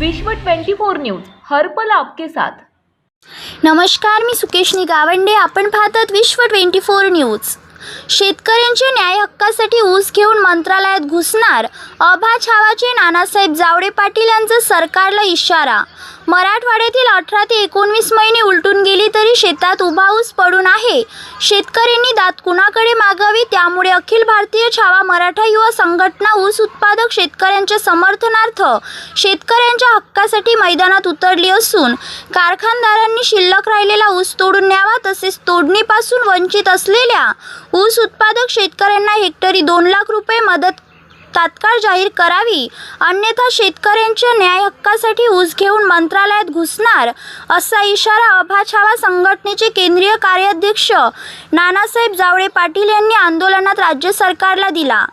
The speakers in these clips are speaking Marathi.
विश्व 24 न्यूज हर्पल आपके साथ. नमस्कार मी सुकेशनी गावंडे आपण पाहतात विश्व ट्वेंटी फोर न्यूज. शेतकऱ्यांच्या न्याय हक्कासाठी ऊस घेऊन मंत्रालयात घुसणार अभा छावाचे नानासाहेब जावडे पाटील यांचा सरकारला इशारा. मराठवाड्यातील अठरा ते एकोणवीस महिने उलटून शेतात उभा ऊस पडून आहे. शेतकऱ्यांनी दात कुणाकडे मागावी त्यामुळे अखिल भारतीय छावा मराठा युवा संघटना ऊस उत्पादक शेतकऱ्यांच्या समर्थनार्थ शेतकऱ्यांच्या हक्कासाठी मैदानात उतरली असून कारखानदारांनी शिल्लक राहिलेला ऊस तोडून न्यावा तसेच तोडणीपासून वंचित असलेल्या ऊस उत्पादक शेतकऱ्यांना हेक्टरी दोन लाख रुपये मदत तात्काळ जाहीर करावी. अन्यथा शेतकऱ्यांच्या न्याय हक्कासाठी ऊस घेऊन मंत्रालयात घुसणार असा इशारा अभाछावा संघटनेचे केंद्रीय कार्याध्यक्ष नानासाहेब जावळे पाटील यांनी आंदोलनात राज्य सरकारला दिला.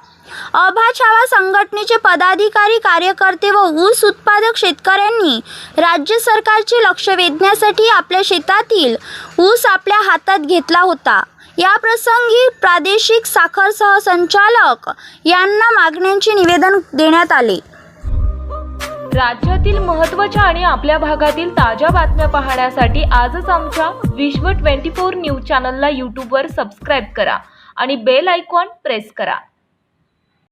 अभा छावा संघटनेचे पदाधिकारी कार्यकर्ते व ऊस उत्पादक शेतकऱ्यांनी राज्य सरकारचे लक्ष वेधण्यासाठी आपल्या शेतातील ऊस आपल्या हातात घेतला होता. या प्रसंगी प्रादेशिक साखर सहसंचालक यांना मागण्यांचे निवेदन देण्यात आले. राज्यातील महत्त्वाच्या आणि आपल्या भागातील ताज्या बातम्या पाहण्यासाठी आजच आमच्या विश्व 24 न्यूज चॅनलला यूट्यूबवर सबस्क्राईब करा आणि बेल आयकॉन प्रेस करा.